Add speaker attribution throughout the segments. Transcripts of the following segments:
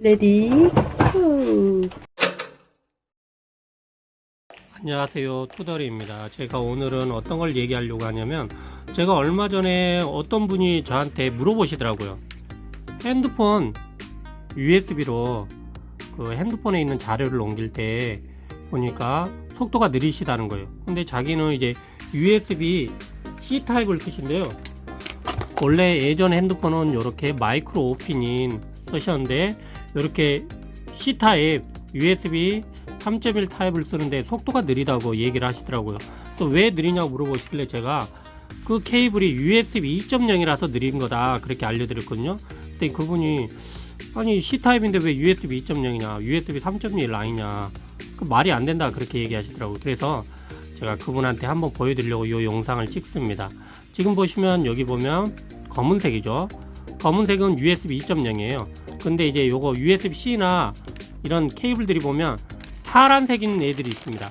Speaker 1: 레디 후.
Speaker 2: 안녕하세요. 투덜이입니다. 제가 오늘은 어떤 걸 얘기하려고 하냐면 제가 얼마 전에 어떤 분이 저한테 물어보시더라고요. 핸드폰 USB로 그 핸드폰에 있는 자료를 옮길 때 보니까 속도가 느리시다는 거예요. 근데 자기는 이제 USB C 타입을 쓰신대요. 원래 예전 핸드폰은 이렇게 마이크로 오피닌 쓰셨는데 이렇게 C 타입 USB 3.1 타입을 쓰는데 속도가 느리다고 얘기를 하시더라고요. 또 왜 느리냐고 물어보시길래 제가 그 케이블이 USB 2.0이라서 느린 거다 그렇게 알려드렸거든요. 근데 그분이 아니 C 타입인데 왜 USB 2.0이냐, USB 3.1 아니냐, 그 말이 안 된다 그렇게 얘기하시더라고요. 그래서 제가 그분한테 한번 보여드리려고 이 영상을 찍습니다. 지금 보시면 여기 보면 검은색이죠. 검은색은 USB 2.0이에요. 근데 이제 요거 USB-C나 이런 케이블들이 보면 파란색인 애들이 있습니다.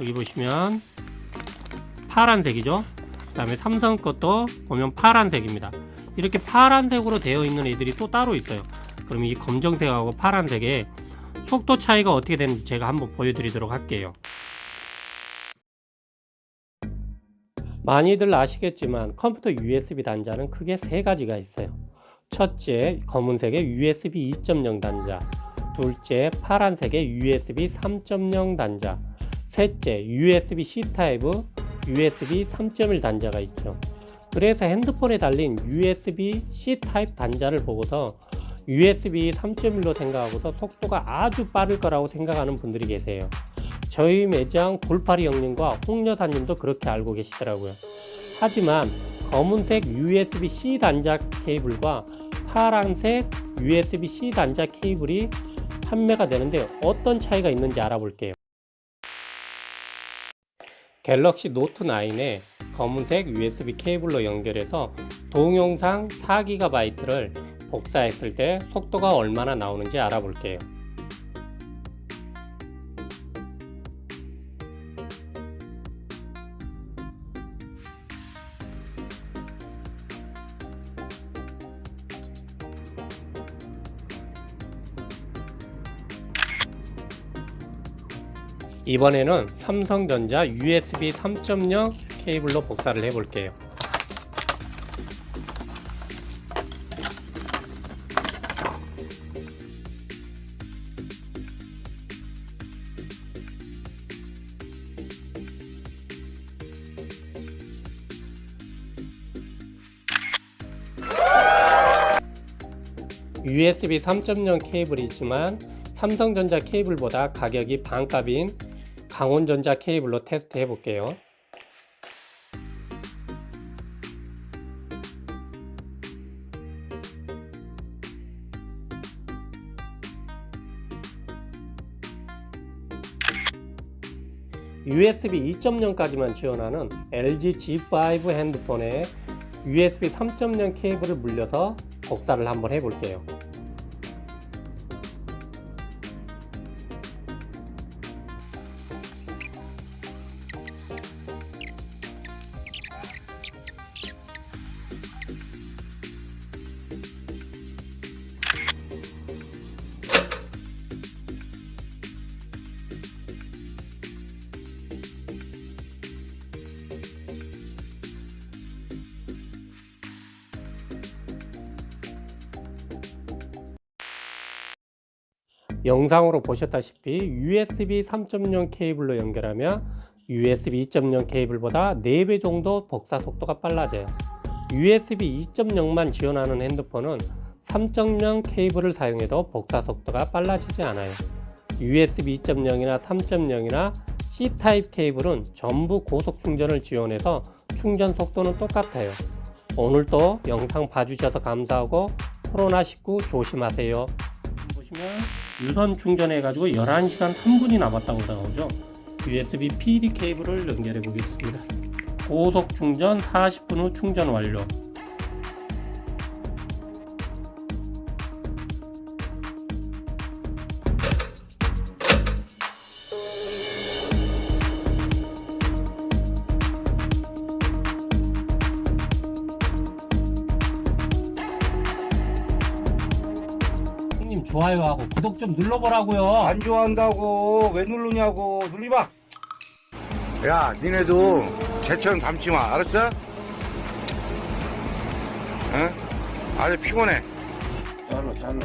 Speaker 2: 여기 보시면 파란색이죠. 그 다음에 삼성 것도 보면 파란색입니다. 이렇게 파란색으로 되어 있는 애들이 또 따로 있어요. 그럼 이 검정색하고 파란색의 속도 차이가 어떻게 되는지 제가 한번 보여드리도록 할게요. 많이들 아시겠지만 컴퓨터 USB 단자는 크게 세 가지가 있어요. 첫째, 검은색의 USB 2.0 단자. 둘째, 파란색의 USB 3.0 단자. 셋째, USB-C 타입의 USB 3.1 단자가 있죠. 그래서 핸드폰에 달린 USB-C 타입 단자를 보고서 USB 3.1로 생각하고서 속도가 아주 빠를 거라고 생각하는 분들이 계세요. 저희 매장 골파리 형님과 홍 여사님도 그렇게 알고 계시더라고요. 하지만 검은색 USB-C 단자 케이블과 파란색 USB-C 단자 케이블이 판매가 되는데 어떤 차이가 있는지 알아볼게요. 갤럭시 노트 9에 검은색 USB 케이블로 연결해서 동영상 4GB를 복사했을 때 속도가 얼마나 나오는지 알아볼게요. 이번에는 삼성전자 USB 3.0 케이블로 복사를 해 볼게요. USB 3.0 케이블이지만 삼성전자 케이블보다 가격이 반값인 강원전자 케이블로 테스트 해 볼게요. USB 2.0까지만 지원하는 LG G5 핸드폰에 USB 3.0 케이블을 물려서 복사를 한번 해 볼게요. 영상으로 보셨다시피 USB 3.0 케이블로 연결하면 USB 2.0 케이블보다 4배 정도 복사 속도가 빨라져요. USB 2.0만 지원하는 핸드폰은 3.0 케이블을 사용해도 복사 속도가 빨라지지 않아요. USB 2.0이나 3.0이나 C 타입 케이블은 전부 고속 충전을 지원해서 충전 속도는 똑같아요. 오늘도 영상 봐주셔서 감사하고 코로나19 조심하세요. 보시면 유선 충전해 가지고 11시간 3분이 남았다고 나오죠. USB PD 케이블을 연결해 보겠습니다. 고속 충전 40분 후 충전 완료. 좋아 좋아요하고 구독 좀 눌러보라고요.
Speaker 3: 안 좋아한다고 왜 누르냐고 눌리마 야 니네도 개처럼 담지 마 알았어? 응? 아주 피곤해 잘라 잘라